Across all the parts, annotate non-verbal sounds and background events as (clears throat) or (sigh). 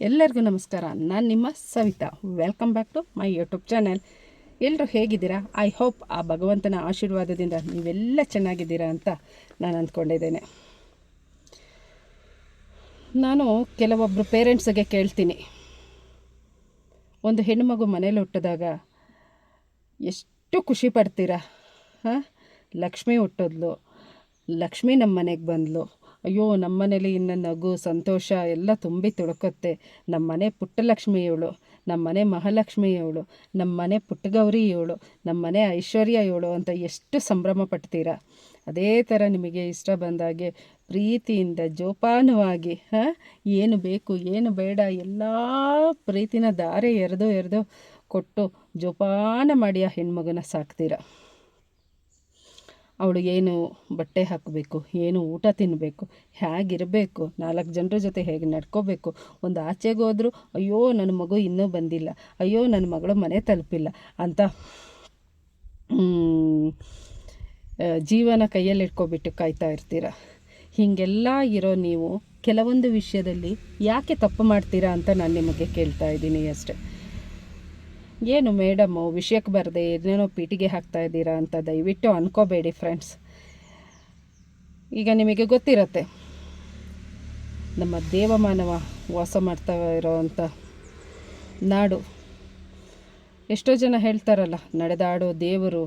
ಎಲ್ಲರಿಗೂ ನಮಸ್ಕಾರ. ನಾನು ನಿಮ್ಮ Savita. Welcome back to my YouTube channel ಎಲ್ಲರೂ ಹೇಗಿದ್ದೀರಾ? ಐ ಹೋಪ್ ಆ ಭಗವಂತನ ಆಶೀರ್ವಾದದಿಂದ ನೀವೆಲ್ಲ ಚೆನ್ನಾಗಿದ್ದೀರಾ ಅಂತ ನಾನು ಅಂದ್ಕೊಂಡಿದ್ದೇನೆ. ನಾನು ಕೆಲವೊಬ್ಬರು ಪೇರೆಂಟ್ಸಿಗೆ ಕೇಳ್ತೀನಿ. ಒಂದು ಹೆಣ್ಣುಮಗು ಮನೇಲಿ ಹುಟ್ಟಿದಾಗ ಎಷ್ಟು ಖುಷಿ ಪಡ್ತೀರಾ? ಹಾಂ? ಲಕ್ಷ್ಮಿ ಹುಟ್ಟಿದ್ಲು, ಲಕ್ಷ್ಮಿ ನಮ್ಮ ಮನೆಗೆ ಬಂದಳು ಅಯ್ಯೋ ನಮ್ಮ ಮನೇಲಿ ಇನ್ನು ನಗು, ಸಂತೋಷ ಎಲ್ಲ ತುಂಬಿ ತುಳುಕುತ್ತೆ. ನಮ್ಮ ಮನೆ ಪುಟ್ಟಲಕ್ಷ್ಮಿ ಇವಳು ನಮ್ಮ ಮನೆ ಮಹಾಲಕ್ಷ್ಮಿ ನಮ್ಮ ಮನೆ ಪುಟ್ಟಗೌರಿ ಇವಳು ನಮ್ಮ ಮನೆ ಐಶ್ವರ್ಯ ಇವಳು ಅಂತ ಎಷ್ಟು ಸಂಭ್ರಮ ಪಡ್ತೀರಾ? ಅದೇ ಥರ ನಿಮಗೆ ಇಷ್ಟ ಬಂದಾಗೆ ಪ್ರೀತಿಯಿಂದ ಜೋಪಾನವಾಗಿ, ಹಾಂ? ಏನು ಬೇಕು, ಏನು ಬೇಡ, ಎಲ್ಲ ಪ್ರೀತಿನ ದಾರೆ ಎರೆದು ಎರೆದು ಕೊಟ್ಟು ಜೋಪಾನ ಮಾಡಿ ಆ ಹೆಣ್ಮಗನ ಸಾಕ್ತೀರ? ಅವಳು ಏನು ಬಟ್ಟೆ ಹಾಕಬೇಕು, ಏನು ಊಟ ತಿನ್ನಬೇಕು ಹೇಗಿರಬೇಕು, ನಾಲ್ಕು ಜನರ ಜೊತೆ ಹೇಗೆ ನಡ್ಕೋಬೇಕು, ಒಂದು ಆಚೆಗೆ ಹೋದ್ರು, ಅಯ್ಯೋ, ನನ್ನ ಮಗು ಇನ್ನೂ ಬಂದಿಲ್ಲ, ಅಯ್ಯೋ, ನನ್ನ ಮಗಳು ಮನೆ ತಲುಪಿಲ್ಲ ಅಂತ ಜೀವನ ಕೈಯಲ್ಲಿ ಇಟ್ಕೊಬಿಟ್ಟು ಕಾಯ್ತಾ ಇರ್ತೀರ? ಹೀಗೆಲ್ಲ ಇರೋ ನೀವು ಕೆಲವೊಂದು ವಿಷಯದಲ್ಲಿ ಯಾಕೆ ತಪ್ಪು ಮಾಡ್ತೀರಾ ಅಂತ ನಾನು ನಿಮಗೆ ಕೇಳ್ತಾ ಇದ್ದೀನಿ ಅಷ್ಟೆ. ಏನು ಮೇಡಮ್ಮು ವಿಷಯಕ್ಕೆ ಬರದೆ ಏನೇನೋ ಪೀಟಿಗೆ ಹಾಕ್ತಾ ಇದ್ದೀರಾ ಅಂತ ದಯವಿಟ್ಟು ಅನ್ಕೋಬೇಡಿ ಫ್ರೆಂಡ್ಸ್ ಈಗ ನಿಮಗೆ ಗೊತ್ತಿರತ್ತೆ, ನಮ್ಮ ದೇವಮಾನವ ವಾಸ ಮಾಡ್ತಾ ಇರೋವಂಥ ನಾಡು. ಎಷ್ಟೋ ಜನ ಹೇಳ್ತಾರಲ್ಲ, ನಡೆದಾಡೋ ದೇವರು,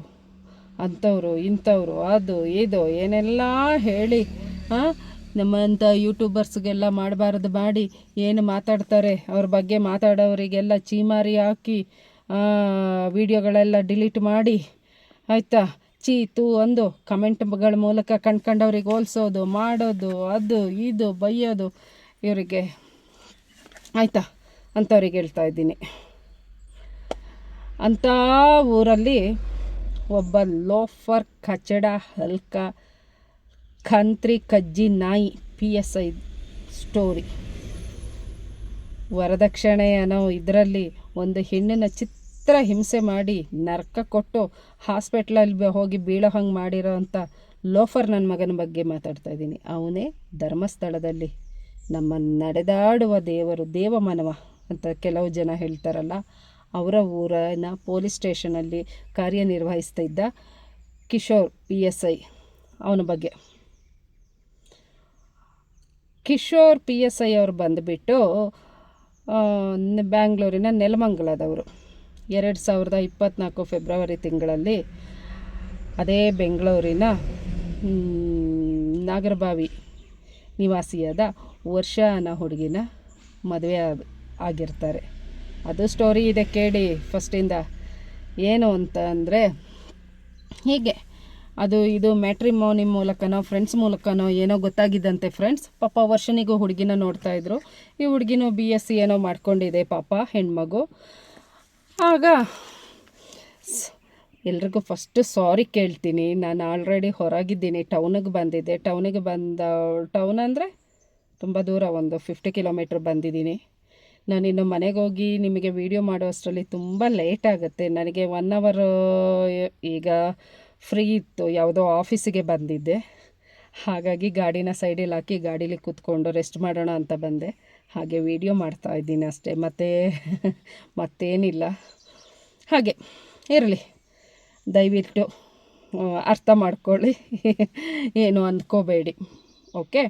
ಅಂಥವ್ರು, ಇಂಥವ್ರು, ಅದು, ಇದು, ಏನೆಲ್ಲ ಹೇಳಿ ಹಾಂ ನಮ್ಮಂಥ ಯೂಟ್ಯೂಬರ್ಸ್ಗೆಲ್ಲ ಮಾಡಬಾರ್ದು ಮಾಡಿ, ಏನು ಮಾತಾಡ್ತಾರೆ, ಅವ್ರ ಬಗ್ಗೆ ಮಾತಾಡೋರಿಗೆಲ್ಲ ಚೀಮಾರಿ ಹಾಕಿ ವಿಡಿಯೋಗಳೆಲ್ಲ ಡಿಲೀಟ್ ಮಾಡಿ, ಆಯಿತಾ? ಚೀತು ಅಂದು ಕಮೆಂಟ್ಗಳ ಮೂಲಕ ಕಣ್ಕಂಡವ್ರಿಗೆ ಹೋಲ್ಸೋದು, ಮಾಡೋದು, ಅದು, ಇದು, ಬೈಯೋದು, ಇವರಿಗೆ, ಆಯಿತಾ? ಅಂಥವ್ರಿಗೆ ಹೇಳ್ತಾ ಇದ್ದೀನಿ. ಅಂಥ ಊರಲ್ಲಿ ಒಬ್ಬ ಲೋಫರ್ ಕಚಡ ಹಲ್ಕ ಖಂತ್ರಿ ಕಜ್ಜಿ ನಾಯಿ ಪಿ ಎಸ್ ಐ ಸ್ಟೋರಿ ವರದಕ್ಷಿಣೆ ಅನ್ನೋ ಇದರಲ್ಲಿ ಒಂದು ಹೆಣ್ಣಿನ ಚಿತ್ರ ಹಿಂಸೆ ಮಾಡಿ ನರ್ಕ ಕೊಟ್ಟು ಹಾಸ್ಪಿಟ್ಲಲ್ಲಿ ಹೋಗಿ ಬೀಳೋ ಹಂಗೆ ಮಾಡಿರೋ ಅಂಥ ಲೋಫರ್ ನನ್ನ ಮಗನ ಬಗ್ಗೆ ಮಾತಾಡ್ತಾ ಇದ್ದೀನಿ. ಅವನೇ ಧರ್ಮಸ್ಥಳದಲ್ಲಿ ನಮ್ಮ ನಡೆದಾಡುವ ದೇವರು ದೇವಮಾನವ ಅಂತ ಕೆಲವು ಜನ ಹೇಳ್ತಾರಲ್ಲ, ಅವರ ಊರಿನ ಪೊಲೀಸ್ ಸ್ಟೇಷನಲ್ಲಿ ಕಾರ್ಯನಿರ್ವಹಿಸ್ತಾ ಇದ್ದ ಕಿಶೋರ್, ಪಿ ಎಸ್ ಐ, ಅವನ ಬಗ್ಗೆ. ಕಿಶೋರ್, ಪಿ ಎಸ್ ಐ ಅವ್ರು ಬಂದುಬಿಟ್ಟು ಬ್ಯಾಂಗ್ಳೂರಿನ ನೆಲಮಂಗಲದವರು. ಎರಡು ಸಾವಿರದ ಇಪ್ಪತ್ತ್ನಾಲ್ಕು ಫೆಬ್ರವರಿ ತಿಂಗಳಲ್ಲಿ ಅದೇ ಬೆಂಗಳೂರಿನ ನಾಗರಬಾವಿ ನಿವಾಸಿಯಾದ ವರ್ಷ ಅನ್ನೋ ಹುಡುಗಿನ ಮದುವೆ ಆಗ್- ಆಗಿರ್ತಾರೆ. ಅದು ಸ್ಟೋರಿ ಇದೆ ಕೇಳಿ ಫಸ್ಟಿಂದ ಏನು ಅಂತ ಅಂದರೆ, ಹೀಗೆ. ಅದು ಇದು ಮ್ಯಾಟ್ರಿಮೋನಿ ಮೂಲಕನೋ ಫ್ರೆಂಡ್ಸ್ ಮೂಲಕನೋ ಏನೋ ಗೊತ್ತಾಗಿದ್ದಂತೆ ಫ್ರೆಂಡ್ಸ್ ಪಾಪ ವರ್ಷನಿಗೂ ಹುಡುಗಿನ ನೋಡ್ತಾಯಿದ್ರು ಈ ಹುಡುಗಿನೂ ಬಿ ಎಸ್ ಸಿ ಏನೋ ಮಾಡ್ಕೊಂಡಿದೆ ಪಾಪ, ಹೆಣ್ಮಗು. ಆಗ ಎಲ್ರಿಗೂ ಫಸ್ಟು ಸಾರಿ ಕೇಳ್ತೀನಿ. ನಾನು ಆಲ್ರೆಡಿ ಹೊರಗಿದ್ದೀನಿ. ಟೌನಿಗೆ ಬಂದಿದ್ದೆ. ಟೌನಿಗೆ ಬಂದ ಟೌನ್ ಅಂದರೆ ತುಂಬ ದೂರ, ಒಂದು ಫಿಫ್ಟಿ ಕಿಲೋಮೀಟ್ರ್ ಬಂದಿದ್ದೀನಿ. ನಾನಿನ್ನು ಮನೆಗೆ ಹೋಗಿ ನಿಮಗೆ ವೀಡಿಯೋ ಮಾಡೋ ಅಷ್ಟರಲ್ಲಿ ತುಂಬ ಲೇಟ್ ಆಗುತ್ತೆ. ನನಗೆ ಒನ್ ಅವರ್ ಈಗ ಫ್ರೀ ಇತ್ತು. ಯಾವುದೋ ಆಫೀಸಿಗೆ ಬಂದಿದ್ದೆ. ಹಾಗಾಗಿ ಗಾಡಿನ ಸೈಡಲ್ಲಿ ಹಾಕಿ ಗಾಡೀಲಿ ಕೂತ್ಕೊಂಡು ರೆಸ್ಟ್ ಮಾಡೋಣ ಅಂತ ಬಂದೆ. ಹಾಗೆ ವೀಡಿಯೋ ಮಾಡ್ತಾ ಇದ್ದೀನಿ ಅಷ್ಟೇ. ಮತ್ತೆ, ಮತ್ತೇನಿಲ್ಲ. ಹಾಗೆ, ಇರಲಿ. ದಯವಿಟ್ಟು ಅರ್ಥ ಮಾಡ್ಕೊಳ್ಳಿ. ಏನು ಅಂದ್ಕೋಬೇಡಿ ಓಕೆ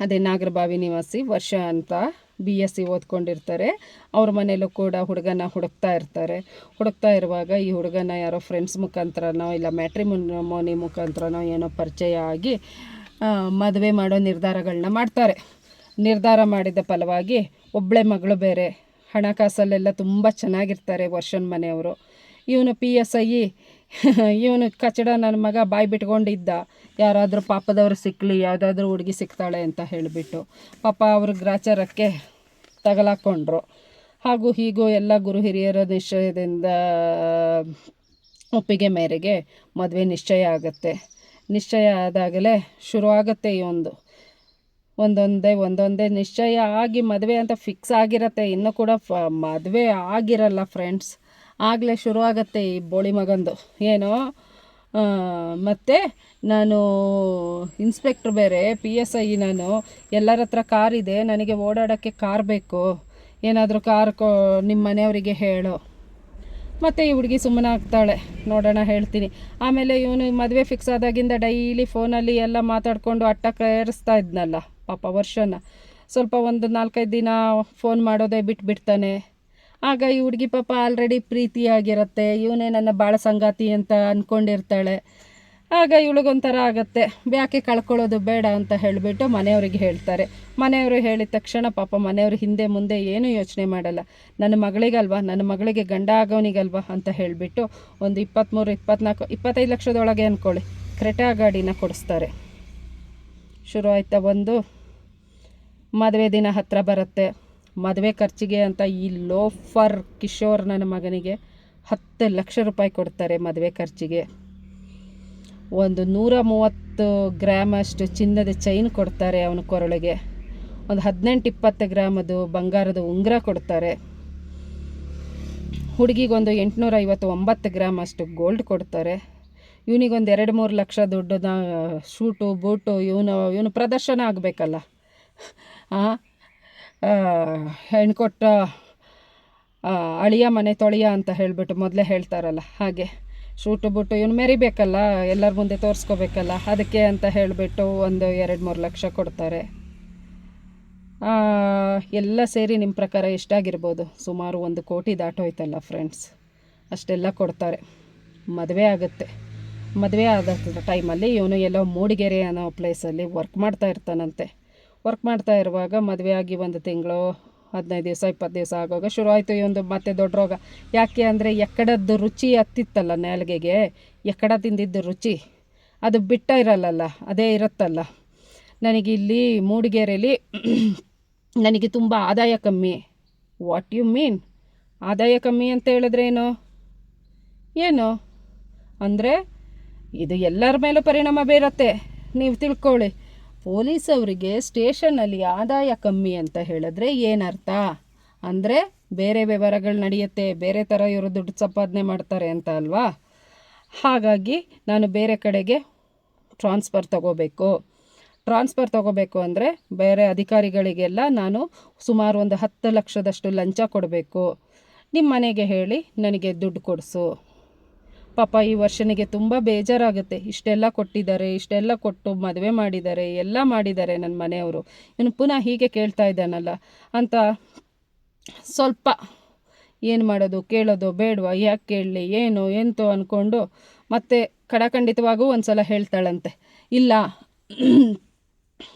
ಅದೇ ನಾಗರಬಾವಿ ನಿವಾಸಿ ವರ್ಷ ಅಂತ ಬಿ ಎಸ್ ಸಿ ಓದ್ಕೊಂಡಿರ್ತಾರೆ. ಅವ್ರ ಮನೇಲೂ ಕೂಡ ಹುಡುಗನ ಹುಡುಕ್ತಾ ಇರ್ತಾರೆ. ಹುಡುಕ್ತಾ ಇರುವಾಗ ಈ ಹುಡುಗನ ಯಾರೋ ಫ್ರೆಂಡ್ಸ್ ಮುಖಾಂತರನೋ ಇಲ್ಲ ಮ್ಯಾಟ್ರಿಮೋನಿ ಮುಖಾಂತರನೋ ಏನೋ ಪರಿಚಯ ಆಗಿ ಮದುವೆ ಮಾಡೋ ನಿರ್ಧಾರಗಳನ್ನ ಮಾಡ್ತಾರೆ. ನಿರ್ಧಾರ ಮಾಡಿದ ಫಲವಾಗಿ ಒಬ್ಬಳೆ ಮಗಳು ಬೇರೆ. ಹಣಕಾಸಲ್ಲೆಲ್ಲ ತುಂಬ ಚೆನ್ನಾಗಿರ್ತಾರೆ ವರ್ಷನ ಮನೆಯವರು. ಇವನು ಪಿ ಎಸ್ ಐ ಇವನು ಕಚಡ ನನ್ನ ಮಗ ಬಾಯಿ ಬಿಟ್ಕೊಂಡಿದ್ದ. ಯಾರಾದರೂ ಪಾಪದವ್ರು ಸಿಕ್ಕಲಿ ಯಾವುದಾದ್ರೂ ಹುಡುಗಿ ಸಿಗ್ತಾಳೆ ಅಂತ ಹೇಳಿಬಿಟ್ಟು ಪಾಪ ಅವ್ರ ಗ್ರಾಚಾರಕ್ಕೆ ತಗಲಾಕೊಂಡ್ರು. ಹಾಗೂ ಹೀಗೂ ಎಲ್ಲ ಗುರು ಹಿರಿಯರ ನಿಶ್ಚಯದಿಂದ ಒಪ್ಪಿಗೆ ಮೇರೆಗೆ ಮದುವೆ ನಿಶ್ಚಯ ಆಗುತ್ತೆ. ನಿಶ್ಚಯ ಆದಾಗಲೇ ಶುರುವಾಗುತ್ತೆ ಈ ಒಂದು. ಒಂದೊಂದೇ ಒಂದೊಂದೇ ನಿಶ್ಚಯ ಆಗಿ ಮದುವೆ ಅಂತ ಫಿಕ್ಸ್ ಆಗಿರತ್ತೆ. ಇನ್ನೂ ಕೂಡ ಫ ಮದುವೆ ಆಗಿರಲ್ಲ ಫ್ರೆಂಡ್ಸ್ ಆಗಲೇ ಶುರುವಾಗತ್ತೆ ಈ ಬೋಳಿ ಮಗಂದು. ಏನೋ? ಮತ್ತು ನಾನು ಇನ್ಸ್ಪೆಕ್ಟ್ರ್ ಬೇರೆ ಪಿ ಎಸ್ ಐ ನಾನು. ಎಲ್ಲರ ಹತ್ರ ಕಾರ್ ಇದೆ, ನನಗೆ ಓಡಾಡೋಕ್ಕೆ ಕಾರ್ ಬೇಕು. ಏನಾದರೂ ಕಾರ್ ಕೊ ನಿಮ್ಮ ಮನೆಯವರಿಗೆ ಹೇಳು. ಮತ್ತು ಈ ಹುಡುಗಿ ಸುಮ್ಮನೆ ಆಗ್ತಾಳೆ. ನೋಡೋಣ ಹೇಳ್ತೀನಿ. ಆಮೇಲೆ ಇವನು ಮದುವೆ ಫಿಕ್ಸ್ ಆದಾಗಿಂದ ಡೈಲಿ ಫೋನಲ್ಲಿ ಎಲ್ಲ ಮಾತಾಡಿಕೊಂಡು ಅಟ್ಟ ಕೇರಿಸ್ತಾ ಇದ್ನಲ್ಲ, ಪಾಪ ವರ್ಷನ. ಸ್ವಲ್ಪ ಒಂದು ನಾಲ್ಕೈದು ದಿನ ಫೋನ್ ಮಾಡೋದೇ ಬಿಟ್ಬಿಡ್ತಾನೆ. ಆಗ ಈ ಹುಡುಗಿ ಪಾಪ ಆಲ್ರೆಡಿ ಪ್ರೀತಿಯಾಗಿರುತ್ತೆ, ಇವನೇ ನನ್ನ ಬಾಳ ಸಂಗಾತಿ ಅಂತ ಅಂದ್ಕೊಂಡಿರ್ತಾಳೆ ಆಗ ಇವಳಿಗೊಂಥರ ಆಗುತ್ತೆ. ಯಾಕೆ ಕಳ್ಕೊಳ್ಳೋದು ಬೇಡ ಅಂತ ಹೇಳಿಬಿಟ್ಟು ಮನೆಯವ್ರಿಗೆ ಹೇಳ್ತಾರೆ. ಮನೆಯವರು ಹೇಳಿದ ತಕ್ಷಣ ಪಾಪ ಮನೆಯವರು ಹಿಂದೆ ಮುಂದೆ ಏನೂ ಯೋಚನೆ ಮಾಡಲ್ಲ. ನನ್ನ ಮಗಳಿಗಲ್ವಾ, ನನ್ನ ಮಗಳಿಗೆ ಗಂಡ ಆಗೋನಿಗಲ್ವಾ ಅಂತ ಹೇಳಿಬಿಟ್ಟು ಒಂದು ಇಪ್ಪತ್ತ್ಮೂರು ಇಪ್ಪತ್ನಾಲ್ಕು, ಇಪ್ಪತ್ತೈದು ಲಕ್ಷದೊಳಗೆ ಅಂದ್ಕೊಳ್ಳಿ ಕ್ರೆಟಾ ಗಾಡಿನ ಕೊಡಿಸ್ತಾರೆ. ಶುರು ಆಯ್ತಾ ಒಂದು ಮದುವೆ ದಿನ ಹತ್ತಿರ ಬರುತ್ತೆ. ಮದುವೆ ಖರ್ಚಿಗೆ ಅಂತ ಈ ಲೋಫರ್ ಕಿಶೋರ್ ನನ್ನ ಮಗನಿಗೆ ಹತ್ತು ಲಕ್ಷ ರೂಪಾಯಿ ಕೊಡ್ತಾರೆ ಮದುವೆ ಖರ್ಚಿಗೆ. ಒಂದು ನೂರ ಮೂವತ್ತು ಗ್ರಾಮ್ ಅಷ್ಟು ಚಿನ್ನದ ಚೈನ್ ಕೊಡ್ತಾರೆ ಅವನ ಕೊರಳಿಗೆ. ಒಂದು ಹದಿನೆಂಟು ಇಪ್ಪತ್ತು ಗ್ರಾಮದು ಬಂಗಾರದ ಉಂಗುರ ಕೊಡ್ತಾರೆ. ಹುಡುಗಿಗೊಂದು ಎಂಟುನೂರ ಐವತ್ತು ಒಂಬತ್ತು ಗ್ರಾಮ್ ಅಷ್ಟು ಗೋಲ್ಡ್ ಕೊಡ್ತಾರೆ. ಇವನಿಗೊಂದು ಎರಡು ಮೂರು ಲಕ್ಷ ದುಡ್ಡು ಶೂಟು, ಬೂಟು, ಇವನು ಇವನು ಪ್ರದರ್ಶನ ಆಗಬೇಕಲ್ಲ. ಹೆಣ್ಣು ಕೊಟ್ಟ ಅಳಿಯ ಮನೆ ತೊಳೆಯ ಅಂತ ಹೇಳಿಬಿಟ್ಟು ಮೊದಲೇ ಹೇಳ್ತಾರಲ್ಲ, ಹಾಗೆ. ಶೂಟು ಬಿಟ್ಟು ಇವನು ಮೆರಿಬೇಕಲ್ಲ, ಎಲ್ಲರ ಮುಂದೆ ತೋರಿಸ್ಕೋಬೇಕಲ್ಲ, ಅದಕ್ಕೆ ಅಂತ ಹೇಳಿಬಿಟ್ಟು ಒಂದು ಎರಡು ಮೂರು ಲಕ್ಷ ಕೊಡ್ತಾರೆ. ಎಲ್ಲ ಸೇರಿ ನಿಮ್ಮ ಪ್ರಕಾರ ಎಷ್ಟಾಗಿರ್ಬೋದು? ಸುಮಾರು ಒಂದು ಕೋಟಿ ದಾಟೋಯ್ತಲ್ಲ ಫ್ರೆಂಡ್ಸ್ ಅಷ್ಟೆಲ್ಲ ಕೊಡ್ತಾರೆ. ಮದುವೆ ಆಗುತ್ತೆ. ಮದುವೆ ಆದ ಟೈಮಲ್ಲಿ ಇವನು ಎಲ್ಲೋ ಮೂಡಿಗೆರೆ ಅನ್ನೋ ಪ್ಲೇಸಲ್ಲಿ ವರ್ಕ್ ಮಾಡ್ತಾ ಇರ್ತಾನಂತೆ. ವರ್ಕ್ ಮಾಡ್ತಾ ಇರುವಾಗ ಮದುವೆ ಆಗಿ ಒಂದು ತಿಂಗಳು, ಹದಿನೈದು ದಿವಸ, ಇಪ್ಪತ್ತು ದಿವಸ ಆಗುವಾಗ ಶುರು ಆಯಿತು ಈ ಒಂದು ಮತ್ತೆ ದೊಡ್ಡ ರೋಗ. ಯಾಕೆ ಅಂದರೆ ಎಕ್ಕಡದ್ದು ರುಚಿ ಹತ್ತಿತ್ತಲ್ಲ ನಾಲ್ಗೆಗೆ ಎಕ್ಕಡ ತಿಂದಿದ್ದು ರುಚಿ. ಅದು ಬಿಟ್ಟ ಇರಲ್ಲಲ್ಲ, ಅದೇ ಇರುತ್ತಲ್ಲ. ನನಗೆ ಇಲ್ಲಿ ಮೂಡಿಗೆರೆಯಲ್ಲಿ (clears throat) ನನಗೆ ತುಂಬ ಆದಾಯ ಕಮ್ಮಿ. ವಾಟ್ ಯು ಮೀನ್ ಆದಾಯ ಕಮ್ಮಿ ಅಂತ ಹೇಳಿದ್ರೆ ಏನು? ಏನು? ಅಂದರೆ ಇದು ಎಲ್ಲರ ಮೇಲೂ ಪರಿಣಾಮ ಬೀರತ್ತೆ. ನೀವು ತಿಳ್ಕೊಳ್ಳಿ. ಪೊಲೀಸ್ ಅವರಿಗೆ ಸ್ಟೇಷನಲ್ಲಿ ಆದಾಯ ಕಮ್ಮಿ ಅಂತ ಹೇಳಿದ್ರೆ ಏನರ್ಥ? ಅಂದರೆ ಬೇರೆ ವ್ಯವಹಾರಗಳು ನಡೆಯುತ್ತೆ, ಬೇರೆ ಥರ ಇವರು ದುಡ್ಡು ಸಂಪಾದನೆ ಮಾಡ್ತಾರೆ ಅಂತ ಅಲ್ವಾ? ಹಾಗಾಗಿ ನಾನು ಬೇರೆ ಕಡೆಗೆ ಟ್ರಾನ್ಸ್ಫರ್ ತಗೋಬೇಕು. ಟ್ರಾನ್ಸ್ಫರ್ ತಗೋಬೇಕು ಅಂದರೆ ಬೇರೆ ಅಧಿಕಾರಿಗಳಿಗೆಲ್ಲ ನಾನು ಸುಮಾರು ಒಂದು ಹತ್ತು ಲಕ್ಷದಷ್ಟು ಲಂಚ ಕೊಡಬೇಕು. ನಿಮ್ಮ ಮನೆಗೆ ಹೇಳಿ ನನಗೆ ದುಡ್ಡು ಕೊಡಿಸು. ಪಾಪ ಈ ವರ್ಷನಿಗೆ ತುಂಬ ಬೇಜಾರಾಗುತ್ತೆ. ಇಷ್ಟೆಲ್ಲ ಕೊಟ್ಟಿದ್ದಾರೆ, ಇಷ್ಟೆಲ್ಲ ಕೊಟ್ಟು ಮದುವೆ ಮಾಡಿದ್ದಾರೆ, ಎಲ್ಲ ಮಾಡಿದ್ದಾರೆ ನನ್ನ ಮನೆಯವರು. ಇವನು ಪುನಃ ಹೀಗೆ ಕೇಳ್ತಾ ಇದ್ದಾನಲ್ಲ. ಅಂತ ಸ್ವಲ್ಪ ಏನು ಮಾಡೋದು, ಕೇಳೋದು, ಬೇಡವಾ, ಯಾಕೆ ಕೇಳಲಿ, ಏನು, ಎಂತೋ ಅಂದ್ಕೊಂಡು ಮತ್ತೆ ಕಡಖಂಡಿತವಾಗೂ ಒಂದು ಸಲ ಹೇಳ್ತಾಳಂತೆ. ಇಲ್ಲ,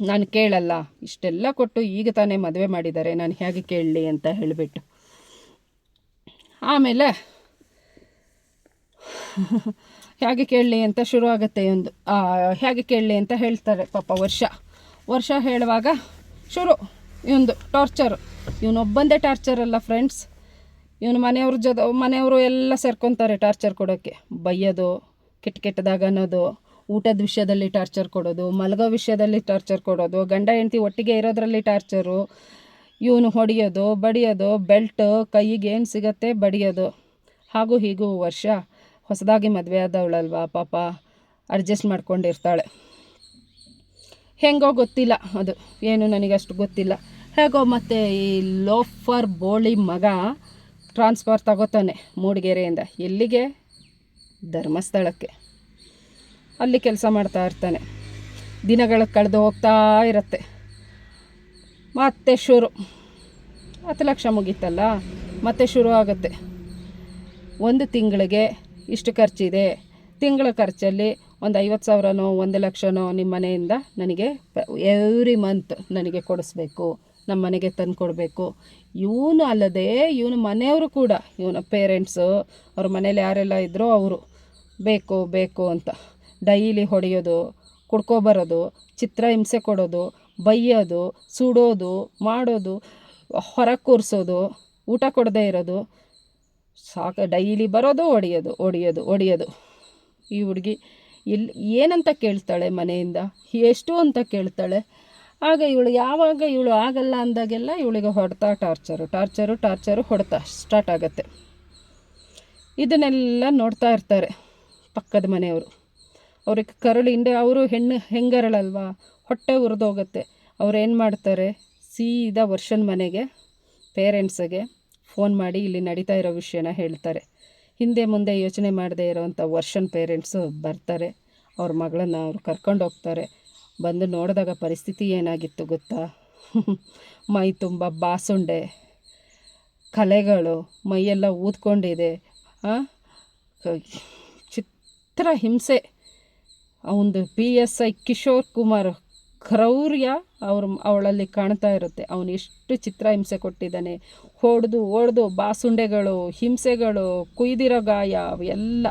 ನಾನು ಕೇಳಲ್ಲ. ಇಷ್ಟೆಲ್ಲ ಕೊಟ್ಟು ಈಗ ತಾನೇ ಮದುವೆ ಮಾಡಿದ್ದಾರೆ, ನಾನು ಹೇಗೆ ಕೇಳಲಿ ಅಂತ ಹೇಳಿಬಿಟ್ಟು. ಆಮೇಲೆ ಹೇಗೆ ಕೇಳಲಿ ಅಂತ ಶುರು ಆಗುತ್ತೆ ಒಂದು ಹೇಗೆ ಕೇಳಲಿ ಅಂತ ಹೇಳ್ತಾರೆ ಪಾಪ ವರ್ಷ. ವರ್ಷ ಹೇಳುವಾಗ ಶುರು, ಇವಂದು ಟಾರ್ಚರು ಇವನೊಬ್ಬಂದೇ ಟಾರ್ಚರ್ ಅಲ್ಲ ಫ್ರೆಂಡ್ಸ್ ಇವನು ಮನೆಯವ್ರ ಜೊತೆ, ಮನೆಯವರು ಎಲ್ಲ ಸೇರ್ಕೊತಾರೆ ಟಾರ್ಚರ್ ಕೊಡೋಕ್ಕೆ. ಬೈಯೋದು, ಕೆಟ್ಟ ಕೆಟ್ಟದಾಗ ಅನ್ನೋದು, ಊಟದ ವಿಷಯದಲ್ಲಿ ಟಾರ್ಚರ್ ಕೊಡೋದು, ಮಲಗೋ ವಿಷಯದಲ್ಲಿ ಟಾರ್ಚರ್ ಕೊಡೋದು, ಗಂಡ ಹೆಂಡತಿ ಒಟ್ಟಿಗೆ ಇರೋದ್ರಲ್ಲಿ ಟಾರ್ಚರು ಇವನು ಹೊಡೆಯೋದು, ಬಡಿಯೋದು ಬೆಲ್ಟು ಕೈಗೆ ಏನು ಸಿಗತ್ತೆ ಬಡಿಯೋದು. ಹಾಗೂ ಹೀಗೂ ವರ್ಷ. ಹೊಸದಾಗಿ ಮದುವೆ ಆದವಳಲ್ವಾ? ಪಾಪ ಅಡ್ಜಸ್ಟ್ ಮಾಡ್ಕೊಂಡಿರ್ತಾಳೆ. ಹೆಂಗೋ ಗೊತ್ತಿಲ್ಲ ಅದು. ಏನು ನನಗಷ್ಟು ಗೊತ್ತಿಲ್ಲ. ಹೇಗೋ ಮತ್ತು ಈ ಲೋಫರ್ ಬೋಳಿ ಮಗ ಟ್ರಾನ್ಸ್ಫರ್ ತಗೋತಾನೆ ಮೂಡಿಗೆರೆಯಿಂದ. ಎಲ್ಲಿಗೆ? ಧರ್ಮಸ್ಥಳಕ್ಕೆ. ಅಲ್ಲಿ ಕೆಲಸ ಮಾಡ್ತಾ ಇರ್ತಾನೆ. ದಿನಗಳು ಕಳೆದು ಹೋಗ್ತಾ ಇರುತ್ತೆ. ಮತ್ತೆ ಶುರು. ಹತ್ತು ಲಕ್ಷ ಮುಗೀತಲ್ಲ? ಮತ್ತೆ ಶುರು ಆಗುತ್ತೆ. ಒಂದು ತಿಂಗಳಿಗೆ ಇಷ್ಟು ಖರ್ಚಿದೆ. ತಿಂಗಳ ಖರ್ಚಲ್ಲಿ ಒಂದು ಐವತ್ತು ಸಾವಿರನೋ, ಒಂದು ಲಕ್ಷನೋ ನಿಮ್ಮ ಮನೆಯಿಂದ ನನಗೆ ಎವ್ರಿ ಮಂತ್ ನನಗೆ ಕೊಡಿಸ್ಬೇಕು. ನಮ್ಮ ಮನೆಗೆ ತಂದು ಕೊಡಬೇಕು. ಇವನು ಅಲ್ಲದೆ, ಇವನು ಮನೆಯವರು ಕೂಡ, ಇವನ ಪೇರೆಂಟ್ಸು ಅವ್ರ ಮನೇಲಿ ಯಾರೆಲ್ಲ ಇದ್ದರೋ ಅವರು, ಬೇಕು ಬೇಕು ಅಂತ. ಡೈಲಿ ಹೊಡೆಯೋದು, ಕುಡ್ಕೊಬರೋದು ಚಿತ್ರ ಹಿಂಸೆ ಕೊಡೋದು, ಬೈಯೋದು, ಸುಡೋದು, ಮಾಡೋದು, ಹೊರಗೆ ಕೂರಿಸೋದು, ಊಟ ಕೊಡದೇ ಇರೋದು ಸಾಕು ಡೈಲಿ ಬರೋದು ಹೊಡೆಯೋದು ಹೊಡಿಯೋದು ಹೊಡೆಯೋದು ಈ ಹುಡುಗಿ ಇಲ್ಲಿ ಏನಂತ ಕೇಳ್ತಾಳೆ ಮನೆಯಿಂದ? ಎಷ್ಟು ಅಂತ ಕೇಳ್ತಾಳೆ? ಆಗ ಇವಳು ಯಾವಾಗ ಇವಳು ಆಗಲ್ಲ ಅಂದಾಗೆಲ್ಲ ಇವಳಿಗೆ ಹೊಡ್ತಾ ಟಾರ್ಚರು ಟಾರ್ಚರು ಟಾರ್ಚರು ಹೊಡ್ತಾ ಸ್ಟಾರ್ಟ್ ಆಗುತ್ತೆ. ಇದನ್ನೆಲ್ಲ ನೋಡ್ತಾ ಇರ್ತಾರೆ ಪಕ್ಕದ ಮನೆಯವರು. ಅವ್ರಿಗೆ ಕರಳು ಹಿಂದೆ ಅವರು ಹೆಣ್ಣು ಹೆಂಗರಳಲ್ವಾ? ಹೊಟ್ಟೆ ಉರಿದೋಗುತ್ತೆ. ಅವ್ರು ಏನು ಮಾಡ್ತಾರೆ? ಸೀದಾ ವರ್ಷನ ಮನೆಗೆ ಪೇರೆಂಟ್ಸಿಗೆ ಫೋನ್ ಮಾಡಿ ಇಲ್ಲಿ ನಡೀತಾ ಇರೋ ವಿಷಯನ ಹೇಳ್ತಾರೆ. ಹಿಂದೆ ಮುಂದೆ ಯೋಚನೆ ಮಾಡದೇ ಇರೋವಂಥ ವರ್ಷನ್ ಪೇರೆಂಟ್ಸು ಬರ್ತಾರೆ. ಅವ್ರ ಮಗಳನ್ನು ಅವ್ರು ಕರ್ಕೊಂಡು ಹೋಗ್ತಾರೆ. ಬಂದು ನೋಡಿದಾಗ ಪರಿಸ್ಥಿತಿ ಏನಾಗಿತ್ತು ಗೊತ್ತಾ? (laughs) ಮೈ ತುಂಬ ಬಾಸುಂಡೆ. ಕಲೆಗಳು, ಮೈಯೆಲ್ಲ ಊದ್ಕೊಂಡಿದೆ. ಚಿತ್ರ ಹಿಂಸೆ. ಅವನದು P S I Kishore Kumar ಕ್ರೌರ್ಯ ಅವ್ರ ಅವಳಲ್ಲಿ ಕಾಣ್ತಾ ಇರುತ್ತೆ. ಅವನು ಎಷ್ಟು ಚಿತ್ರ ಹಿಂಸೆ ಕೊಟ್ಟಿದ್ದಾನೆ. ಹೊಡೆದು ಹೊಡೆದು ಬಾಸುಂಡೆಗಳು, ಹಿಂಸೆಗಳು, ಕುಯ್ದಿರೋ ಗಾಯ ಎಲ್ಲ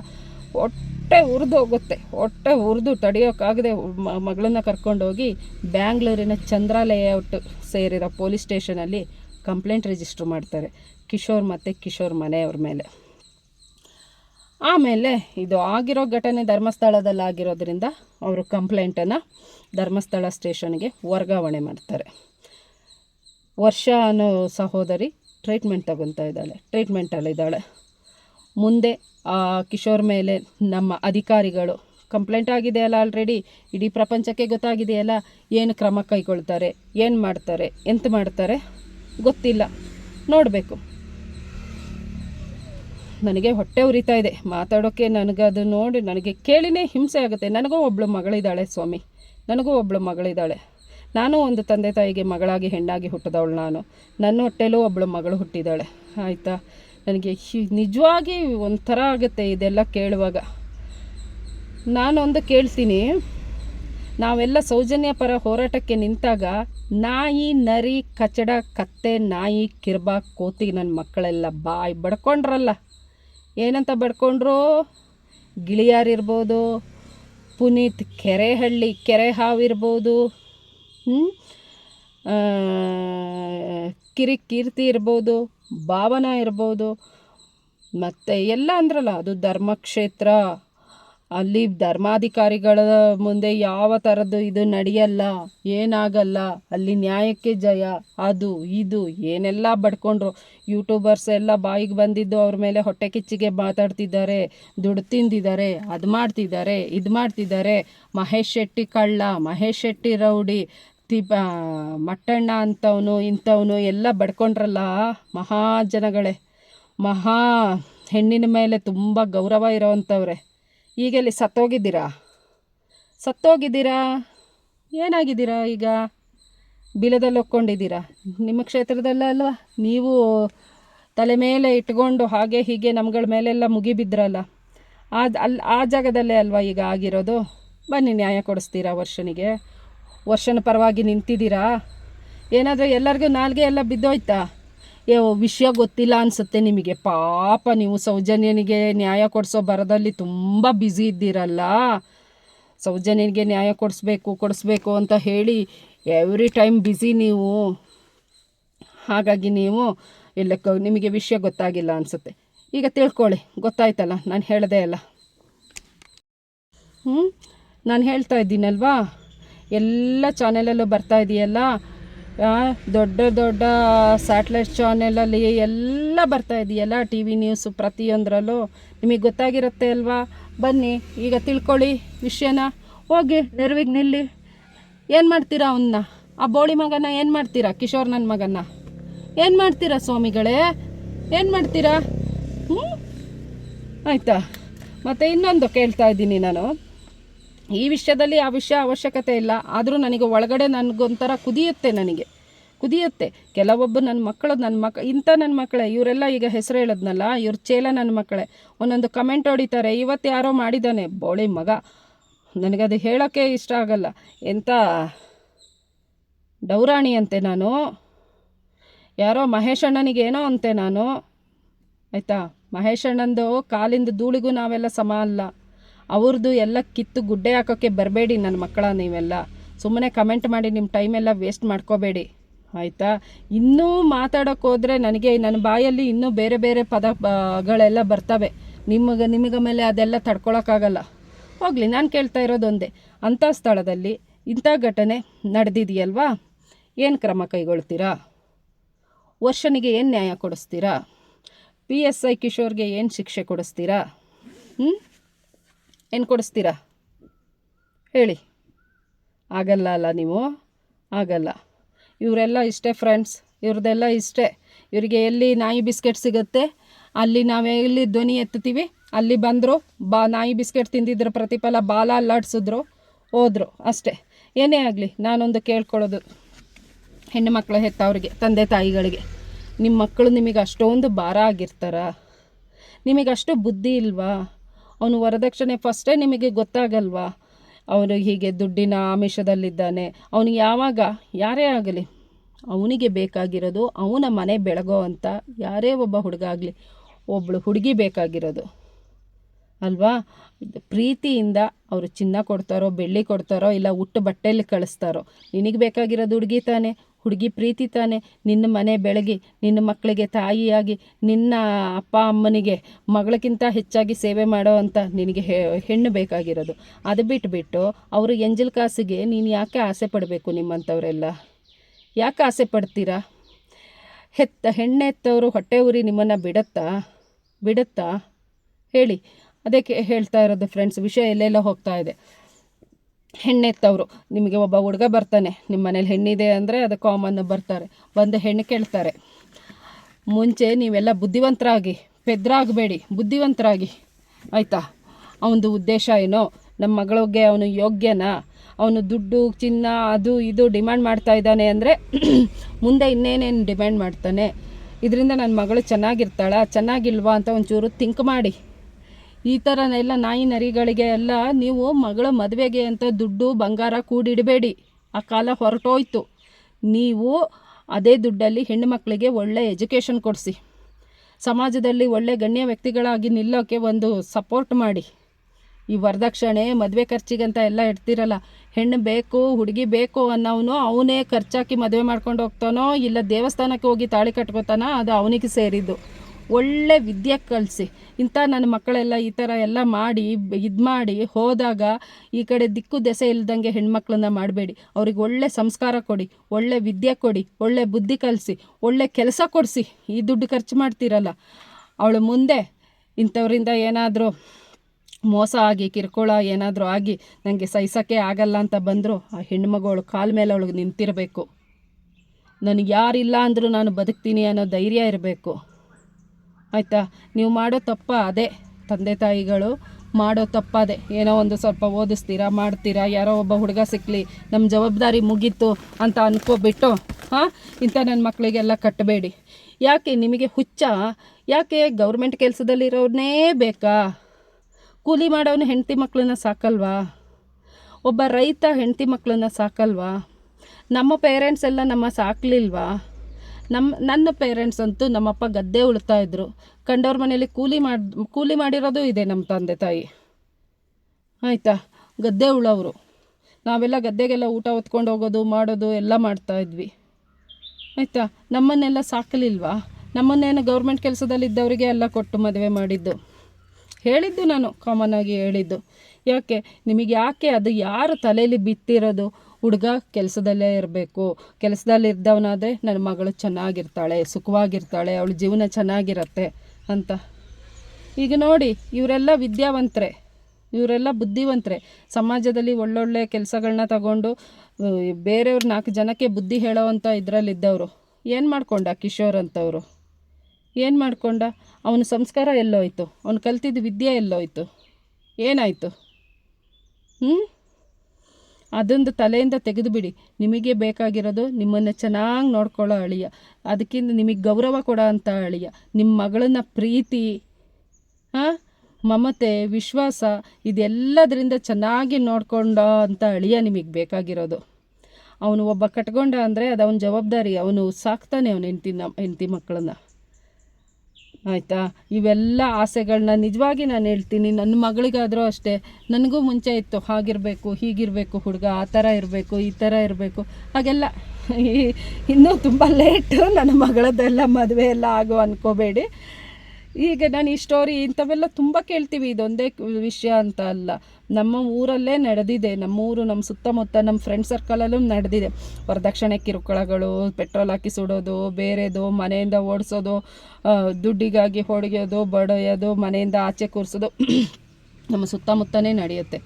ಹೊಟ್ಟೆ ಉರಿದೋಗುತ್ತೆ ಹೊಟ್ಟೆ ಉರಿದು ತಡೆಯೋಕ್ಕಾಗದೆ ಮಗಳನ್ನ ಕರ್ಕೊಂಡೋಗಿ ಬ್ಯಾಂಗ್ಳೂರಿನ ಚಂದ್ರ ಲೇಔಟ್ ಸೇರಿರೋ ಪೊಲೀಸ್ ಸ್ಟೇಷನಲ್ಲಿ ಕಂಪ್ಲೇಂಟ್ ರಿಜಿಸ್ಟ್ರ್ ಮಾಡ್ತಾರೆ. ಕಿಶೋರ್ ಮತ್ತು ಕಿಶೋರ್ ಮನೆಯವ್ರ ಮೇಲೆ. ಆಮೇಲೆ ಇದು ಆಗಿರೋ ಘಟನೆ ಧರ್ಮಸ್ಥಳದಲ್ಲಿ ಆಗಿರೋದ್ರಿಂದ ಅವರು ಕಂಪ್ಲೇಂಟನ್ನು ಧರ್ಮಸ್ಥಳ ಸ್ಟೇಷನ್ಗೆ ವರ್ಗಾವಣೆ ಮಾಡ್ತಾರೆ. ವರ್ಷ ಅನ್ನೋ ಸಹೋದರಿ ಟ್ರೀಟ್ಮೆಂಟ್ ತಗೊತಾ ಇದ್ದಾಳೆ, ಟ್ರೀಟ್ಮೆಂಟಲ್ಲಿದ್ದಾಳೆ. ಮುಂದೆ ಆ ಕಿಶೋರ್ ಮೇಲೆ ನಮ್ಮ ಅಧಿಕಾರಿಗಳು, ಕಂಪ್ಲೇಂಟ್ ಆಗಿದೆಯಲ್ಲ ಆಲ್ರೆಡಿ? ಇಡೀ ಪ್ರಪಂಚಕ್ಕೆ ಗೊತ್ತಾಗಿದೆಯಲ್ಲ? ಏನು ಕ್ರಮ ಕೈಗೊಳ್ತಾರೆ? ಏನು ಮಾಡ್ತಾರೆ? ಎಂತ ಮಾಡ್ತಾರೆ? ಗೊತ್ತಿಲ್ಲ. ನೋಡಬೇಕು. ನನಗೆ ಹೊಟ್ಟೆ ಉರಿತಾ ಇದೆ. ಮಾತಾಡೋಕ್ಕೆ ನನಗದು ನೋಡಿ ನನಗೆ ಕೇಳಿನೇ ಹಿಂಸೆ ಆಗುತ್ತೆ. ನನಗೂ ಒಬ್ಬಳು ಮಗಳಿದ್ದಾಳೆ ಸ್ವಾಮಿ. ನನಗೂ ಒಬ್ಬಳು ಮಗಳಿದ್ದಾಳೆ. ನಾನು ಒಂದು ತಂದೆ ತಾಯಿಗೆ ಮಗಳಾಗಿ, ಹೆಣ್ಣಾಗಿ ಹುಟ್ಟಿದವಳು ನಾನು. ನನ್ನ ಹೊಟ್ಟೆಲೂ ಒಬ್ಬಳು ಮಗಳು ಹುಟ್ಟಿದ್ದಾಳೆ ಆಯಿತಾ? ನನಗೆ ನಿಜವಾಗಿ ಒಂಥರ ಆಗುತ್ತೆ ಇದೆಲ್ಲ ಕೇಳುವಾಗ. ನಾನೊಂದು ಕೇಳ್ತೀನಿ. ನಾವೆಲ್ಲ ಸೌಜನ್ಯ ಪರ ಹೋರಾಟಕ್ಕೆ ನಿಂತಾಗ ನಾಯಿ, ನರಿ, ಕಚಡ, ಕತ್ತೆ, ನಾಯಿ ಕಿರ್ಬಾ ಕೋತಿ ನನ್ನ ಮಕ್ಕಳೆಲ್ಲ ಬಾಯಿ ಬಡ್ಕೊಂಡ್ರಲ್ಲ. ಏನಂತ ಬಡ್ಕೊಂಡ್ರು? ಗಿಳಿಯಾರಿರ್ಬೋದು, ಪುನೀತ್ ಕೆರೆಹಳ್ಳಿ ಕೆರೆ ಹಾವಿರ್ಬೋದು ಕಿರಿ ಕೀರ್ತಿ ಇರ್ಬೋದು, ಭಾವನಾ ಇರ್ಬೋದು, ಮತ್ತು ಎಲ್ಲ ಅಂದ್ರಲ್ಲ, ಅದು ಧರ್ಮಕ್ಷೇತ್ರ. ಅಲ್ಲಿ ಧರ್ಮಾಧಿಕಾರಿಗಳ ಮುಂದೆ ಯಾವ ಥರದ್ದು ಇದು ನಡೆಯಲ್ಲ, ಏನಾಗಲ್ಲ, ಅಲ್ಲಿ ನ್ಯಾಯಕ್ಕೆ ಜಯ, ಅದು, ಇದು, ಏನೆಲ್ಲ ಬಡ್ಕೊಂಡ್ರು. ಯೂಟ್ಯೂಬರ್ಸ್ ಎಲ್ಲ ಬಾಯಿಗೆ ಬಂದಿದ್ದು ಅವ್ರ ಮೇಲೆ ಹೊಟ್ಟೆ ಕಿಚ್ಚಿಗೆ ಮಾತಾಡ್ತಿದ್ದಾರೆ, ದುಡ್ಡು ತಿಂದಿದ್ದಾರೆ, ಅದು ಮಾಡ್ತಿದ್ದಾರೆ, ಇದು ಮಾಡ್ತಿದ್ದಾರೆ. ಮಹೇಶ್ ಶೆಟ್ಟಿ ಕಳ್ಳ, ಮಹೇಶ್ ಶೆಟ್ಟಿ ರೌಡಿ ತಿಪ್ಪ ಮಟ್ಟಣ್ಣ ಅಂಥವನು ಇಂಥವನು ಎಲ್ಲ ಬಡ್ಕೊಂಡ್ರಲ್ಲ ಮಹಾಜನಗಳೇ ಮಹಾ ಹೆಣ್ಣಿನ ಮೇಲೆ ತುಂಬ ಗೌರವ ಇರೋವಂಥವ್ರೆ. ಈಗೆಲ್ಲಿ ಸತ್ತೋಗಿದ್ದೀರಾ? ಸತ್ತೋಗಿದ್ದೀರಾ? ಏನಾಗಿದ್ದೀರಾ ಈಗ? ಬಿಲದಲ್ಲಿ ಒಕ್ಕೊಂಡಿದ್ದೀರಾ ನಿಮ್ಮ ಕ್ಷೇತ್ರದಲ್ಲ ಅಲ್ವಾ? ನೀವು ತಲೆ ಮೇಲೆ ಇಟ್ಕೊಂಡು ಹಾಗೆ ಹೀಗೆ ನಮ್ಗಳ ಮೇಲೆಲ್ಲ ಮುಗಿಬಿದ್ರಲ್ಲ. ಆ ಅಲ್ಲಿ ಆ ಜಾಗದಲ್ಲೇ ಅಲ್ವಾ ಈಗ ಆಗಿರೋದು? ಬನ್ನಿ ನ್ಯಾಯ ಕೊಡಿಸ್ತೀರಾ ವರ್ಷನಿಗೆ? ವರ್ಷನ ಪರವಾಗಿ ನಿಂತಿದ್ದೀರಾ? ಏನಾದರೂ ಎಲ್ಲರಿಗೂ ನಾಲ್ಗೆ ಎಲ್ಲ ಬಿದ್ದೋಯ್ತಾ? ವಿಷಯ ಗೊತ್ತಿಲ್ಲ ಅನಿಸುತ್ತೆ ನಿಮಗೆ. ಪಾಪ ನೀವು ಸೌಜನ್ಯನಿಗೆ ನ್ಯಾಯ ಕೊಡಿಸೋ ಬರದಲ್ಲಿ ತುಂಬ ಬ್ಯುಸಿ ಇದ್ದೀರಲ್ಲ. ಸೌಜನ್ಯನಿಗೆ ನ್ಯಾಯ ಕೊಡಿಸ್ಬೇಕು ಕೊಡಿಸ್ಬೇಕು ಅಂತ ಹೇಳಿ ಎವ್ರಿ ಟೈಮ್ ಬ್ಯುಸಿ ನೀವು. ಹಾಗಾಗಿ ನೀವು ಎಲ್ಲ ನಿಮಗೆ ವಿಷಯ ಗೊತ್ತಾಗಿಲ್ಲ ಅನಿಸುತ್ತೆ. ಈಗ ತಿಳ್ಕೊಳ್ಳಿ, ಗೊತ್ತಾಯ್ತಲ್ಲ, ನಾನು ಹೇಳಿದೆ ಅಲ್ಲ ಹ್ಞೂ ನಾನು ಹೇಳ್ತಾ ಇದ್ದೀನಲ್ವಾ? ಎಲ್ಲ ಚಾನೆಲಲ್ಲೂ ಬರ್ತಾ ಇದೆಯಲ್ಲ? ದೊಡ್ಡ ದೊಡ್ಡ ಸ್ಯಾಟ್ಲೈಟ್ ಚಾನೆಲಲ್ಲಿ ಎಲ್ಲ ಬರ್ತಾ ಇದೆಯಲ್ಲ ಟಿ ವಿ ನ್ಯೂಸು ಪ್ರತಿಯೊಂದರಲ್ಲೂ? ನಿಮಗೆ ಗೊತ್ತಾಗಿರುತ್ತೆ ಅಲ್ವಾ? ಬನ್ನಿ, ಈಗ ತಿಳ್ಕೊಳ್ಳಿ ವಿಷಯನ. ಹೋಗಿ ನೆರವಿಗೆ ನಿಲ್ಲಿ. ಏನು ಮಾಡ್ತೀರಾ ಅವನ್ನ ಆ ಬೋಳಿ ಮಗನ ಏನು ಮಾಡ್ತೀರಾ? ಕಿಶೋರ್ ನನ್ನ ಮಗನ ಏನು ಮಾಡ್ತೀರಾ ಸ್ವಾಮಿಗಳೇ? ಏನು ಮಾಡ್ತೀರಾ? ಹ್ಞೂ ಆಯಿತಾ? ಮತ್ತು ಇನ್ನೊಂದು ಕೇಳ್ತಾ ಇದ್ದೀನಿ ನಾನು. ಈ ವಿಷಯದಲ್ಲಿ ಆ ವಿಷಯ ಅವಶ್ಯಕತೆ ಇಲ್ಲ. ಆದರೂ ನನಗೆ ಒಳಗಡೆ ನನಗೊಂಥರ ಕುದಿಯುತ್ತೆ ನನಗೆ. ಕುದಿಯುತ್ತೆ. ಕೆಲವೊಬ್ಬರು ನನ್ನ ಮಕ್ಕಳು ನನ್ನ ಮಕ್, ಇಂಥ ನನ್ನ ಮಕ್ಕಳೇ, ಇವರೆಲ್ಲ ಈಗ ಹೆಸರು ಹೇಳೋದ್ನಲ್ಲ, ಇವ್ರ ಚೇಲ ನನ್ನ ಮಕ್ಕಳೇ. ಒಂದೊಂದು ಕಮೆಂಟ್ ಹೊಡಿತಾರೆ ಇವತ್ತು ಯಾರೋ ಮಾಡಿದ್ದಾನೆ ಬೋಳಿ ಮಗ. ನನಗದು ಹೇಳೋಕ್ಕೆ ಇಷ್ಟ ಆಗಲ್ಲ. ಎಂಥ ಡೌರಾಣಿ ಅಂತೆ ನಾನು. ಯಾರೋ ಮಹೇಶ್ ಅಣ್ಣನಿಗೆ ಏನೋ ಅಂತೆ ನಾನು. ಆಯಿತಾ? ಮಹೇಶ್ ಅಣ್ಣಂದು ಕಾಲಿಂದ ಧೂಳಿಗೂ ನಾವೆಲ್ಲ ಸಮ ಅಲ್ಲ. ಅವ್ರದ್ದು ಎಲ್ಲ ಕಿತ್ತು ಗುಡ್ಡೆ ಹಾಕೋಕ್ಕೆ ಬರಬೇಡಿ ನನ್ನ ಮಕ್ಕಳ ನೀವೆಲ್ಲ. ಸುಮ್ಮನೆ ಕಮೆಂಟ್ ಮಾಡಿ ನಿಮ್ಮ ಟೈಮೆಲ್ಲ ವೇಸ್ಟ್ ಮಾಡ್ಕೋಬೇಡಿ. ಆಯಿತಾ? ಇನ್ನೂ ಮಾತಾಡೋಕ್ಕೆ ಹೋದರೆ ನನಗೆ ನನ್ನ ಬಾಯಲ್ಲಿ ಇನ್ನೂ ಬೇರೆ ಬೇರೆ ಪದಗಳೆಲ್ಲ ಬರ್ತವೆ. ನಿಮಗೆ ನಿಮಗೆ ಮೇಲೆ ಅದೆಲ್ಲ ತಡ್ಕೊಳಕ್ಕಾಗಲ್ಲ. ಹೋಗಲಿ, ನಾನು ಕೇಳ್ತಾ ಇರೋದೊಂದೇ ಅಂಥ ಸ್ಥಳದಲ್ಲಿ ಇಂಥ ಘಟನೆ ನಡೆದಿದೆಯಲ್ವಾ? ಏನು ಕ್ರಮ ಕೈಗೊಳ್ತೀರಾ? ವರ್ಷನಿಗೆ ಏನು ನ್ಯಾಯ ಕೊಡಿಸ್ತೀರಾ? ಪಿ ಎಸ್ ಐ ಕಿಶೋರ್ಗೆ ಏನು ಶಿಕ್ಷೆ ಕೊಡಿಸ್ತೀರಾ? ಹ್ಞೂ ಏನು ಕೊಡಿಸ್ತೀರಾ? ಹೇಳಿ. ಆಗಲ್ಲ ಅಲ್ಲ ನೀವು? ಆಗಲ್ಲ. ಇವರೆಲ್ಲ ಇಷ್ಟೇ ಫ್ರೆಂಡ್ಸ್ ಇವ್ರದ್ದೆಲ್ಲ ಇಷ್ಟೇ. ಇವರಿಗೆ ಎಲ್ಲಿ ನಾಯಿ ಬಿಸ್ಕೆಟ್ ಸಿಗುತ್ತೆ, ಅಲ್ಲಿ ನಾವು ಎಲ್ಲಿ ಧ್ವನಿ ಎತ್ತುತ್ತೀವಿ, ಅಲ್ಲಿ ಬಂದರು ಬಾ, ನಾಯಿ ಬಿಸ್ಕೆಟ್ ತಿಂದಿದ್ರು, ಪ್ರತಿಫಲ ಬಾಲ ಅಲ್ಲಾಡಿಸಿದ್ರು, ಹೋದರು ಅಷ್ಟೇ. ಏನೇ ಆಗಲಿ, ನಾನೊಂದು ಕೇಳ್ಕೊಳ್ಳೋದು. ಹೆಣ್ಣು ಮಕ್ಕಳು ಹೆತ್ತವ್ರಿಗೆ, ತಂದೆ ತಾಯಿಗಳಿಗೆ. ನಿಮ್ಮ ಮಕ್ಕಳು ನಿಮಗೆ ಅಷ್ಟೊಂದು ಭಾರ ಆಗಿರ್ತಾರ? ನಿಮಗೆ ಅಷ್ಟು ಬುದ್ಧಿ ಇಲ್ವಾ? ಅವನು ವರದಕ್ಷಿಣೆ ಫಸ್ಟೇ ನಿಮಗೆ ಗೊತ್ತಾಗಲ್ವಾ? ಅವನು ಹೀಗೆ ದುಡ್ಡಿನ ಆಮಿಷದಲ್ಲಿದ್ದಾನೆ. ಅವನು ಯಾವಾಗ? ಯಾರೇ ಆಗಲಿ. ಅವನಿಗೆ ಬೇಕಾಗಿರೋದು ಅವನ ಮನೆ ಬೆಳಗೋ ಅಂತ ಯಾರೇ ಒಬ್ಬ ಹುಡುಗ ಆಗಲಿ ಒಬ್ಬಳು ಹುಡುಗಿ ಬೇಕಾಗಿರೋದು. ಅಲ್ವಾ? ಪ್ರೀತಿಯಿಂದ ಅವರು ಚಿನ್ನ ಕೊಡ್ತಾರೋ, ಬೆಳ್ಳಿ ಕೊಡ್ತಾರೋ, ಇಲ್ಲ ಉಟ್ಟು ಬಟ್ಟೆಯಲ್ಲಿ ಕಳಿಸ್ತಾರೋ, ನಿನಗೆ ಬೇಕಾಗಿರೋದು ಹುಡುಗಿ ತಾನೆ. ಹುಡುಗಿ ಪ್ರೀತಿ ತಾನೆ. ನಿನ್ನ ಮನೆ ಬೆಳಗಿ ನಿನ್ನ ಮಕ್ಕಳಿಗೆ ತಾಯಿಯಾಗಿ ನಿನ್ನ ಅಪ್ಪ ಅಮ್ಮನಿಗೆ ಮಗಳಿಗಿಂತ ಹೆಚ್ಚಾಗಿ ಸೇವೆ ಮಾಡೋ ಅಂತ ನಿನಗೆ ಹೆಣ್ಣು ಬೇಕಾಗಿರೋದು. ಅದು ಬಿಟ್ಬಿಟ್ಟು ಅವರು ಎಂಜಲ್ ಕಾಸಿಗೆ ನೀನು ಯಾಕೆ ಆಸೆ ಪಡಬೇಕು ನಿಮ್ಮಂಥವರೆಲ್ಲ? ಯಾಕೆ ಆಸೆ ಪಡ್ತೀರಾ? ಹೆತ್ತ ಹೆಣ್ಣೆತ್ತವರು ಹೊಟ್ಟೆ ಉರಿ ನಿಮ್ಮನ್ನು ಬಿಡತ್ತಾ? ಬಿಡುತ್ತಾ? ಹೇಳಿ. ಅದಕ್ಕೆ ಹೇಳ್ತಾ ಇರೋದು ಫ್ರೆಂಡ್ಸ್ ವಿಷಯ ಎಲ್ಲೆಲ್ಲ ಹೋಗ್ತಾ ಇದೆ. ಹೆಣ್ಣೆತ್ತವರು. ನಿಮಗೆ ಒಬ್ಬ ಹುಡುಗ ಬರ್ತಾನೆ. ನಿಮ್ಮ ಮನೇಲಿ ಹೆಣ್ಣಿದೆ ಅಂದರೆ ಅದು ಕಾಮನ್ ಬರ್ತಾರೆ. ಬಂದು ಹೆಣ್ಣು ಕೇಳ್ತಾರೆ. ಮುಂಚೆ ನೀವೆಲ್ಲ ಬುದ್ಧಿವಂತರಾಗಿ, ಪೆದ್ರಾಗಬೇಡಿ. ಬುದ್ಧಿವಂತರಾಗಿ. ಆಯಿತಾ? ಅವನದು ಉದ್ದೇಶ ಏನೋ? ನಮ್ಮ ಮಗಳಿಗೆ ಅವನು ಯೋಗ್ಯನಾ? ಅವನು ದುಡ್ಡು, ಚಿನ್ನ, ಅದು, ಇದು ಡಿಮ್ಯಾಂಡ್ ಮಾಡ್ತಾ ಇದ್ದಾನೆ ಅಂದರೆ (clears throat) ಮುಂದೆ ಇನ್ನೇನೇನು ಡಿಮ್ಯಾಂಡ್ ಮಾಡ್ತಾನೆ? ಇದರಿಂದ ನನ್ನ ಮಗಳು ಚೆನ್ನಾಗಿರ್ತಾಳ? ಚೆನ್ನಾಗಿಲ್ವಾ ಅಂತ ಒಂಚೂರು ಥಿಂಕ್ ಮಾಡಿ. ಈ ಥರನೆಲ್ಲ ನಾಯಿ ನರಿಗಳಿಗೆ ಎಲ್ಲ ನೀವು ಮಗಳ ಮದುವೆಗೆ ಅಂತ ದುಡ್ಡು ಬಂಗಾರ ಕೂಡಿಡಬೇಡಿ. ಆ ಕಾಲ ಹೊರಟೋಯ್ತು. ನೀವು ಅದೇ ದುಡ್ಡಲ್ಲಿ ಹೆಣ್ಣು ಮಕ್ಕಳಿಗೆ ಒಳ್ಳೆ ಎಜುಕೇಷನ್ ಕೊಡಿಸಿ. ಸಮಾಜದಲ್ಲಿ ಒಳ್ಳೆ ಗಣ್ಯ ವ್ಯಕ್ತಿಗಳಾಗಿ ನಿಲ್ಲೋಕ್ಕೆ ಒಂದು ಸಪೋರ್ಟ್ ಮಾಡಿ. ಈ ವರದಕ್ಷಿಣೆ, ಮದುವೆ ಖರ್ಚಿಗಂತ ಎಲ್ಲ ಇಡ್ತಿರಲ್ಲ, ಹೆಣ್ಣು ಬೇಕು, ಹುಡುಗಿ ಬೇಕು ಅನ್ನೋನು ಅವನೇ ಖರ್ಚಾಕಿ ಮದುವೆ ಮಾಡ್ಕೊಂಡು ಹೋಗ್ತಾನೋ, ಇಲ್ಲ ದೇವಸ್ಥಾನಕ್ಕೆ ಹೋಗಿ ತಾಳಿ ಕಟ್ಕೋತಾನೋ, ಅದು ಅವನಿಗೆ ಸೇರಿದ್ದು. ಒಳ್ಳೆ ವಿದ್ಯೆ ಕಲಿಸಿ. ಇಂಥ ನನ್ನ ಮಕ್ಕಳೆಲ್ಲ ಈ ಥರ ಎಲ್ಲ ಮಾಡಿ, ಇದು ಮಾಡಿ ಹೋದಾಗ ಈ ಕಡೆ ದಿಕ್ಕು ದೆಸೆ ಇಲ್ದಂಗೆ ಹೆಣ್ಮಕ್ಳನ್ನ ಮಾಡಬೇಡಿ. ಅವ್ರಿಗೆ ಒಳ್ಳೆ ಸಂಸ್ಕಾರ ಕೊಡಿ, ಒಳ್ಳೆ ವಿದ್ಯೆ ಕೊಡಿ, ಒಳ್ಳೆ ಬುದ್ಧಿ ಕಲಿಸಿ, ಒಳ್ಳೆ ಕೆಲಸ ಕೊಡಿಸಿ. ಈ ದುಡ್ಡು ಖರ್ಚು ಮಾಡ್ತೀರಲ್ಲ. ಅವಳು ಮುಂದೆ ಇಂಥವರಿಂದ ಏನಾದರೂ ಮೋಸ ಆಗಿ, ಕಿರುಕುಳ ಏನಾದರೂ ಆಗಿ ನನಗೆ ಸಹಿಸೋಕ್ಕೆ ಆಗಲ್ಲ ಅಂತ ಬಂದರೂ ಆ ಹೆಣ್ಮಗಳು ಕಾಲ ಮೇಲೆ ಅವಳಿಗೆ ನಿಂತಿರಬೇಕು. ನನಗೆ ಯಾರಿಲ್ಲ ಅಂದರೂ ನಾನು ಬದುಕ್ತೀನಿ ಅನ್ನೋ ಧೈರ್ಯ ಇರಬೇಕು. ಆಯಿತಾ? ನೀವು ಮಾಡೋ ತಪ್ಪ ಅದೇ. ತಂದೆ ತಾಯಿಗಳು ಮಾಡೋ ತಪ್ಪದೆ ಏನೋ ಒಂದು ಸ್ವಲ್ಪ ಓದಿಸ್ತೀರಾ, ಮಾಡ್ತೀರಾ, ಯಾರೋ ಒಬ್ಬ ಹುಡುಗ ಸಿಕ್ಕಲಿ ನಮ್ಮ ಜವಾಬ್ದಾರಿ ಮುಗೀತು ಅಂತ ಅನ್ಕೋಬಿಟ್ಟು, ಹಾಂ, ಇಂಥ ನನ್ನ ಮಕ್ಕಳಿಗೆಲ್ಲ ಕಟ್ಟಬೇಡಿ ಯಾಕೆ ನಿಮಗೆ ಹುಚ್ಚ? ಯಾಕೆ ಗೌರ್ಮೆಂಟ್ ಕೆಲಸದಲ್ಲಿರೋನೇ ಬೇಕಾ? ಕೂಲಿ ಮಾಡೋನು ಹೆಂಡತಿ ಮಕ್ಕಳನ್ನ ಸಾಕಲ್ವಾ? ಒಬ್ಬ ರೈತ ಹೆಂಡತಿ ಮಕ್ಕಳನ್ನ ಸಾಕಲ್ವಾ? ನಮ್ಮ ಪೇರೆಂಟ್ಸ್ ಎಲ್ಲ ನಮ್ಮ ಸಾಕಲಿಲ್ವಾ? ನಮ್ಮ ನನ್ನ ಪೇರೆಂಟ್ಸ್ ಅಂತೂ ನಮ್ಮಪ್ಪ ಗದ್ದೆ ಉಳ್ತಾ ಇದ್ರು. ಕಂಡವ್ರ ಮನೇಲಿ ಕೂಲಿ ಮಾಡಿ, ಕೂಲಿ ಮಾಡಿರೋದು ಇದೆ ನಮ್ಮ ತಂದೆ ತಾಯಿ. ಆಯಿತಾ? ಗದ್ದೆ ಉಳೋರು ನಾವೆಲ್ಲ ಗದ್ದೆಗೆಲ್ಲ ಊಟ ಹೊತ್ಕೊಂಡು ಹೋಗೋದು, ಮಾಡೋದು ಎಲ್ಲ ಮಾಡ್ತಾ ಇದ್ವಿ. ಆಯಿತಾ? ನಮ್ಮನ್ನೆಲ್ಲ ಸಾಕಲಿಲ್ವಾ? ನಮ್ಮನ್ನೇನು ಗೌರ್ಮೆಂಟ್ ಕೆಲಸದಲ್ಲಿದ್ದವರಿಗೆ ಎಲ್ಲ ಕೊಟ್ಟು ಮದುವೆ ಮಾಡಿದ್ದು. ಹೇಳಿದ್ದು ನಾನು ಕಾಮನ್ ಆಗಿ ಹೇಳಿದ್ದು. ಯಾಕೆ? ನಿಮಗೆ ಯಾಕೆ ಅದು ಯಾರು ತಲೆಯಲ್ಲಿ ಬಿತ್ತಿರೋದು? ಹುಡುಗ ಕೆಲಸದಲ್ಲೇ ಇರಬೇಕು. ಕೆಲಸದಲ್ಲಿ ಇದ್ದವನಾದರೆ ನನ್ನ ಮಗಳು ಚೆನ್ನಾಗಿರ್ತಾಳೆ, ಸುಖವಾಗಿರ್ತಾಳೆ, ಅವಳ ಜೀವನ ಚೆನ್ನಾಗಿರತ್ತೆ ಅಂತ. ಈಗ ನೋಡಿ, ಇವರೆಲ್ಲ ವಿದ್ಯಾವಂತರೆ, ಇವರೆಲ್ಲ ಬುದ್ಧಿವಂತರೆ. ಸಮಾಜದಲ್ಲಿ ಒಳ್ಳೊಳ್ಳೆ ಕೆಲಸಗಳನ್ನ ತಗೊಂಡು ಬೇರೆಯವ್ರು ನಾಲ್ಕು ಜನಕ್ಕೆ ಬುದ್ಧಿ ಹೇಳೋವಂಥ ಇದರಲ್ಲಿದ್ದವರು. ಏನು ಮಾಡ್ಕೊಂಡ ಕಿಶೋರ್ ಅಂತವರು? ಏನು ಮಾಡ್ಕೊಂಡ? ಅವನ ಸಂಸ್ಕಾರ ಎಲ್ಲೋಯ್ತು. ಅವನು ಕಲ್ತಿದ್ದ ವಿದ್ಯೆ ಎಲ್ಲೋಯ್ತು. ಏನಾಯಿತು? ಹ್ಞೂ ಅದೊಂದು ತಲೆಯಿಂದ ತೆಗೆದುಬಿಡಿ. ನಿಮಗೆ ಬೇಕಾಗಿರೋದು ನಿಮ್ಮನ್ನು ಚೆನ್ನಾಗಿ ನೋಡ್ಕೊಳ್ಳೋ ಅಳಿಯ. ಅದಕ್ಕಿಂತ ನಿಮಗೆ ಗೌರವ ಕೊಡೋ ಅಂಥ ಅಳಿಯ. ನಿಮ್ಮ ಮಗಳನ್ನ ಪ್ರೀತಿ, ಹಾಂ? ಮಮತೆ, ವಿಶ್ವಾಸ ಇದೆಲ್ಲದರಿಂದ ಚೆನ್ನಾಗಿ ನೋಡ್ಕೊಂಡ ಅಂತ ಅಳಿಯ ನಿಮಗೆ ಬೇಕಾಗಿರೋದು. ಅವನು ಒಬ್ಬ ಕಟ್ಕೊಂಡ ಅಂದರೆ ಅದು ಅವನ ಜವಾಬ್ದಾರಿ. ಅವನು ಸಾಕ್ತಾನೆ ಅವನ ನಮ್ಮ ಹೆಂಡ್ತಿ ಮಕ್ಕಳನ್ನ. ಆಯಿತಾ? ಇವೆಲ್ಲ ಆಸೆಗಳನ್ನ ನಿಜವಾಗಿ ನಾನು ಹೇಳ್ತೀನಿ. ನನ್ನ ಮಗಳಿಗಾದರೂ ಅಷ್ಟೇ. ನನಗೂ ಮುಂಚೆ ಇತ್ತು. ಹಾಗಿರಬೇಕು, ಹೀಗಿರಬೇಕು ಹುಡುಗ, ಆ ಥರ ಇರಬೇಕು, ಈ ಥರ ಇರಬೇಕು. ಹಾಗೆಲ್ಲ ಇನ್ನೂ ತುಂಬ ಲೇಟು ನನ್ನ ಮಗಳದ್ದೆಲ್ಲ ಮದುವೆ ಎಲ್ಲ ಆಗೋ ಅಂದ್ಕೋಬೇಡಿ ಈಗ ನಾನು ಈ ಸ್ಟೋರಿ ಇಂಥವೆಲ್ಲ ತುಂಬ ಕೇಳ್ತೀವಿ, ಇದೊಂದೇ ವಿಷಯ ಅಂತ ಅಲ್ಲ. ನಮ್ಮ ಊರಲ್ಲೇ ನಡೆದಿದೆ ನಮ್ಮೂರು ನಮ್ಮ ಸುತ್ತಮುತ್ತ, ನಮ್ಮ ಫ್ರೆಂಡ್ ಸರ್ಕಲಲ್ಲೂ ನಡೆದಿದೆ. ವರದಕ್ಷಿಣೆ ಕಿರುಕುಳಗಳು ಪೆಟ್ರೋಲ್ ಹಾಕಿ ಸುಡೋದು, ಬೇರೆದು, ಮನೆಯಿಂದ ಓಡಿಸೋದು ದುಡ್ಡಿಗಾಗಿ ಹೊಡೆಯೋದು, ಬಡಿಯೋದು, ಮನೆಯಿಂದ ಆಚೆ ಕೂರಿಸೋದು, (clears throat) ನಮ್ಮ ಸುತ್ತಮುತ್ತನೇ ನಡೆಯುತ್ತೆ.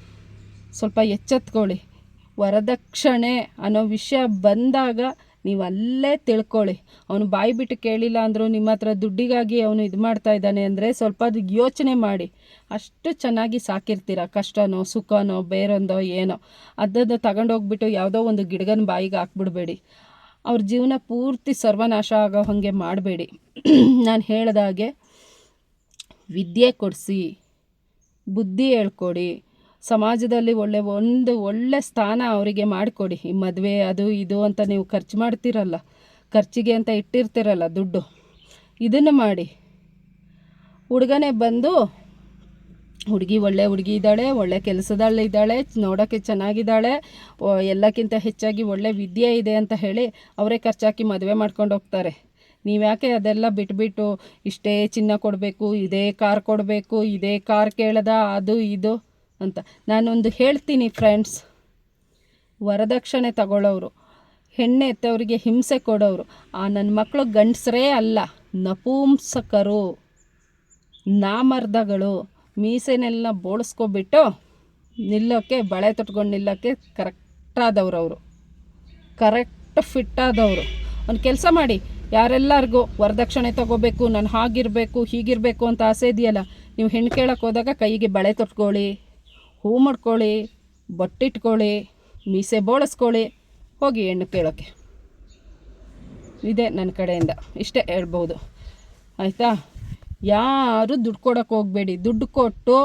ಸ್ವಲ್ಪ ಎಚ್ಚೆತ್ಕೊಳ್ಳಿ. ವರದಕ್ಷಿಣೆ ಅನ್ನೋ ವಿಷಯ ಬಂದಾಗ ನೀವು ಅಲ್ಲೇ ತಿಳ್ಕೊಳ್ಳಿ. ಅವನು ಬಾಯಿ ಬಿಟ್ಟು ಕೇಳಿಲ್ಲ ಅಂದರೂ ನಿಮ್ಮ ಹತ್ರ ದುಡ್ಡಿಗಾಗಿ ಅವನು ಇದು ಮಾಡ್ತಾ ಇದ್ದಾನೆ ಅಂದರೆ ಸ್ವಲ್ಪ ಅದು ಯೋಚನೆ ಮಾಡಿ. ಅಷ್ಟು ಚೆನ್ನಾಗಿ ಸಾಕಿರ್ತೀರ? ಕಷ್ಟನೋ, ಸುಖನೋ, ಬೇರೊಂದೋ, ಏನೋ. ಅದನ್ನು ತಗೊಂಡೋಗ್ಬಿಟ್ಟು ಯಾವುದೋ ಒಂದು ಗಿಡಗನ ಬಾಯಿಗೆ ಹಾಕ್ಬಿಡ್ಬೇಡಿ. ಅವ್ರ ಜೀವನ ಪೂರ್ತಿ ಸರ್ವನಾಶ ಆಗೋ (clears throat) ಹಾಗೆ ಮಾಡಬೇಡಿ. ನಾನು ಹೇಳ್ದಾಗೆ ವಿದ್ಯೆ ಕೊಡಿಸಿ, ಬುದ್ಧಿ ಹೇಳ್ಕೊಡಿ ಸಮಾಜದಲ್ಲಿ ಒಳ್ಳೆ, ಒಂದು ಒಳ್ಳೆ ಸ್ಥಾನ ಅವರಿಗೆ ಮಾಡಿಕೊಡಿ. ಈ ಮದುವೆ, ಅದು, ಇದು ಅಂತ ನೀವು ಖರ್ಚು ಮಾಡ್ತಿರಲ್ಲ. ಖರ್ಚಿಗೆ ಅಂತ ಇಟ್ಟಿರ್ತಿರಲ್ಲ ದುಡ್ಡು. ಇದನ್ನು ಮಾಡಿ. ಹುಡುಗನೇ ಬಂದು, ಹುಡುಗಿ ಒಳ್ಳೆ ಹುಡುಗಿ ಇದ್ದಾಳೆ, ಒಳ್ಳೆ ಕೆಲಸದಲ್ಲಿದ್ದಾಳೆ ನೋಡೋಕ್ಕೆ ಚೆನ್ನಾಗಿದ್ದಾಳೆ ಎಲ್ಲಕ್ಕಿಂತ ಹೆಚ್ಚಾಗಿ ಒಳ್ಳೆ ವಿದ್ಯೆ ಇದೆ ಅಂತ ಹೇಳಿ ಅವರೇ ಖರ್ಚಾಕಿ ಮದುವೆ ಮಾಡ್ಕೊಂಡು ಹೋಗ್ತಾರೆ. ನೀವ್ಯಾಕೆ ಅದೆಲ್ಲ ಬಿಟ್ಬಿಟ್ಟು ಇಷ್ಟೇ ಚಿನ್ನ ಕೊಡಬೇಕು, ಇದೇ ಕಾರ್ ಕೊಡಬೇಕು, ಇದೇ ಕಾರ್ ಕೇಳದ, ಅದು, ಇದು. ಅಂತ. ನಾನೊಂದು ಹೇಳ್ತೀನಿ ಫ್ರೆಂಡ್ಸ್ ವರದಕ್ಷಿಣೆ ತಗೊಳ್ಳೋರು ಹೆಣ್ಣೆ ಎತ್ತವರಿಗೆ ಹಿಂಸೆ ಕೊಡೋರು ಆ ನನ್ನ ಮಕ್ಕಳು ಗಂಡಸರೇ ಅಲ್ಲ, ನಪುಂಸಕರು. ನಾಮರ್ದಗಳು. ಮೀಸೆನೆಲ್ಲ ಬೋಳಿಸ್ಕೊಬಿಟ್ಟು ನಿಲ್ಲೋಕ್ಕೆ ಬಳೆ ತೊಟ್ಕೊಂಡು ನಿಲ್ಲೋಕ್ಕೆ ಕರೆಕ್ಟಾದವ್ರು ಅವರು. ಕರೆಕ್ಟ್ ಫಿಟ್ ಆದವರು. ಒಂದು ಕೆಲಸ ಮಾಡಿ. ಯಾರೆಲ್ಲರಿಗೂ ವರದಕ್ಷಿಣೆ ತಗೋಬೇಕು, ನಾನು ಹಾಗಿರಬೇಕು, ಹೀಗಿರಬೇಕು ಅಂತ ಆಸೆ ಇದೆಯಲ್ಲ, ನೀವು ಹೆಣ್ಣು ಕೇಳೋಕ್ಕೆ ಹೋದಾಗ ಕೈಗೆ ಬಳೆ ತೊಟ್ಕೊಳ್ಳಿ. ಹೂ ಮಾಡ್ಕೊಳ್ಳಿ, ಬೊಟ್ಟಿಟ್ಕೊಳ್ಳಿ, ಮೀಸೆ ಬೋಳಿಸ್ಕೊಳ್ಳಿ, ಹೋಗಿ ಹೆಣ್ಣು ಕೇಳೋಕ್ಕೆ ಇದೇ ನನ್ನ ಕಡೆಯಿಂದ, ಇಷ್ಟೇ ಹೇಳ್ಬೋದು. ಆಯಿತಾ? ಯಾರು ದುಡ್ಡು ಕೊಡೋಕೆ ಹೋಗಬೇಡಿ. ದುಡ್ಡು ಕೊಟ್ಟು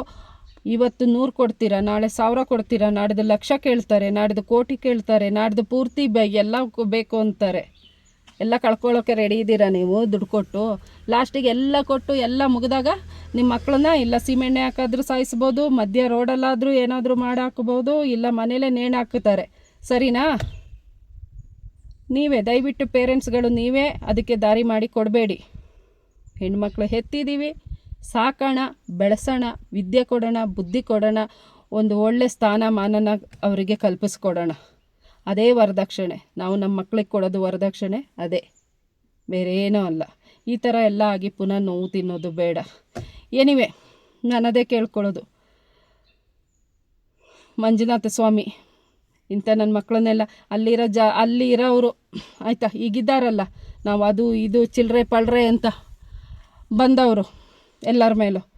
ಇವತ್ತು ನೂರು ಕೊಡ್ತೀರಾ, ನಾಳೆ ಸಾವಿರ ಕೊಡ್ತೀರಾ ನಾಡ್ದು ಲಕ್ಷ ಕೇಳ್ತಾರೆ ನಾಡ್ದು ಕೋಟಿ ಕೇಳ್ತಾರೆ ನಾಡ್ದು ಪೂರ್ತಿ ಬೆ ಎಲ್ಲ ಬೇಕು ಅಂತಾರೆ. ಎಲ್ಲ ಕಳ್ಕೊಳ್ಳೋಕೆ ರೆಡಿ ಇದ್ದೀರಾ ನೀವು? ದುಡ್ಡು ಕೊಟ್ಟು? ಲಾಸ್ಟಿಗೆ ಎಲ್ಲ ಕೊಟ್ಟು ಎಲ್ಲ ಮುಗಿದಾಗ ನಿಮ್ಮ ಮಕ್ಕಳನ್ನ ಇಲ್ಲ ಸೀಮೆಣ್ಣೆ ಹಾಕಾದ್ರೂ ಸಾಯಿಸ್ಬೋದು, ಮಧ್ಯ ರೋಡಲ್ಲಾದರೂ ಏನಾದರೂ ಮಾಡಿ ಹಾಕ್ಬೋದು, ಇಲ್ಲ ಮನೇಲೇ ನೇಣು ಹಾಕುತ್ತಾರೆ ಸರಿನಾ? ನೀವೇ, ದಯವಿಟ್ಟು ಪೇರೆಂಟ್ಸ್ಗಳು ನೀವೇ ಅದಕ್ಕೆ ದಾರಿ ಮಾಡಿ ಕೊಡಬೇಡಿ. ಹೆಣ್ಮಕ್ಳು ಹೆತ್ತಿದ್ದೀವಿ ಸಾಕೋಣ, ಬೆಳೆಸೋಣ, ವಿದ್ಯೆ ಕೊಡೋಣ, ಬುದ್ಧಿ ಕೊಡೋಣ, ಒಂದು ಒಳ್ಳೆ ಸ್ಥಾನಮಾನನ ಅವರಿಗೆ ಕಲ್ಪಿಸ್ಕೊಡೋಣ. ಅದೇ ವರದಕ್ಷಿಣೆ. ನಾವು ನಮ್ಮ ಮಕ್ಳಿಗೆ ಕೊಡೋದು ವರದಕ್ಷಿಣೆ, ಅದೇ. ಬೇರೆ ಏನೂ ಅಲ್ಲ. ಈ ಥರ ಎಲ್ಲ ಆಗಿ ಪುನಃ ನೋವು ತಿನ್ನೋದು ಬೇಡ. ಎನಿವೆ ನಾನು ಅದೇ ಕೇಳ್ಕೊಳ್ಳೋದು. ಮಂಜುನಾಥ ಸ್ವಾಮಿ, ಇಂಥ ನನ್ನ ಮಕ್ಕಳನ್ನೆಲ್ಲ ಅಲ್ಲಿರೋ ಜಾ ಅಲ್ಲಿ ಇರೋವರು ಆಯಿತಾ, ಈಗಿದ್ದಾರಲ್ಲ, ನಾವು ಅದು ಇದು ಚಿಲ್ಲರೆ ಪಳ್ರೆ ಅಂತ ಬಂದವರು ಎಲ್ಲರ ಮೇಲೂ.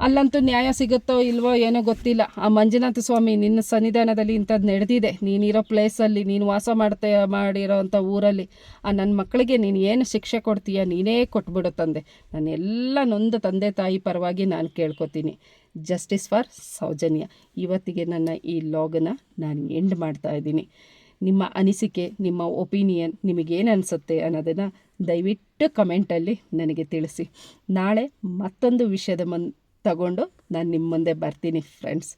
ಅಲ್ಲಂತೂ ನ್ಯಾಯ ಸಿಗುತ್ತೋ ಇಲ್ವೋ ಏನೋ ಗೊತ್ತಿಲ್ಲ. ಆ ಮಂಜುನಾಥ ಸ್ವಾಮಿ ನಿನ್ನ ಸನ್ನಿಧಾನದಲ್ಲಿ ಇಂಥದ್ದು ನಡೆದಿದೆ. ನೀನಿರೋ ಪ್ಲೇಸಲ್ಲಿ ನೀನು ವಾಸ ಮಾಡ್ತಾ, ಮಾಡಿರೋ ಊರಲ್ಲಿ, ಆ ನನ್ನ ಮಕ್ಕಳಿಗೆ ನೀನು ಏನು ಶಿಕ್ಷೆ ಕೊಡ್ತೀಯ? ನೀನೇ ಕೊಟ್ಬಿಡು ತಂದೆ. ನಾನು ಎಲ್ಲ ನೊಂದ ತಂದೆ ತಾಯಿ ಪರವಾಗಿ ನಾನು ಕೇಳ್ಕೊತೀನಿ. Justice for Sowjanya. ಇವತ್ತಿಗೆ ನನ್ನ ಈ ಲಾಗನ್ನ ನಾನು ಎಂಡ್ ಮಾಡ್ತಾ ಇದ್ದೀನಿ. ನಿಮ್ಮ ಅನಿಸಿಕೆ, ನಿಮ್ಮ ಒಪಿನಿಯನ್ ನಿಮಗೇನು ಅನಿಸುತ್ತೆ ಅನ್ನೋದನ್ನು ದಯವಿಟ್ಟು ಕಮೆಂಟಲ್ಲಿ ನನಗೆ ತಿಳಿಸಿ. ನಾಳೆ ಮತ್ತೊಂದು ವಿಷಯದ ಮನ್ ತಗೊಂಡು ನಾನು ನಿಮ್ಮ ಮುಂದೆ ಬರ್ತೀನಿ ಫ್ರೆಂಡ್ಸ್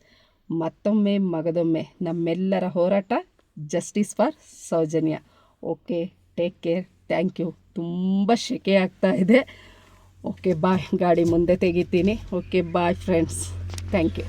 ಮತ್ತೊಮ್ಮೆ ಮಗದೊಮ್ಮೆ ನಮ್ಮೆಲ್ಲರ ಹೋರಾಟ justice for Sowjanya. Okay take care thank you ತುಂಬ ಶೆಕೆ ಆಗ್ತಾ ಇದೆ. ಓಕೆ ಬಾಯ್ ಗಾಡಿ ಮುಂದೆ ತೆಗಿತೀನಿ. Okay bye friends thank you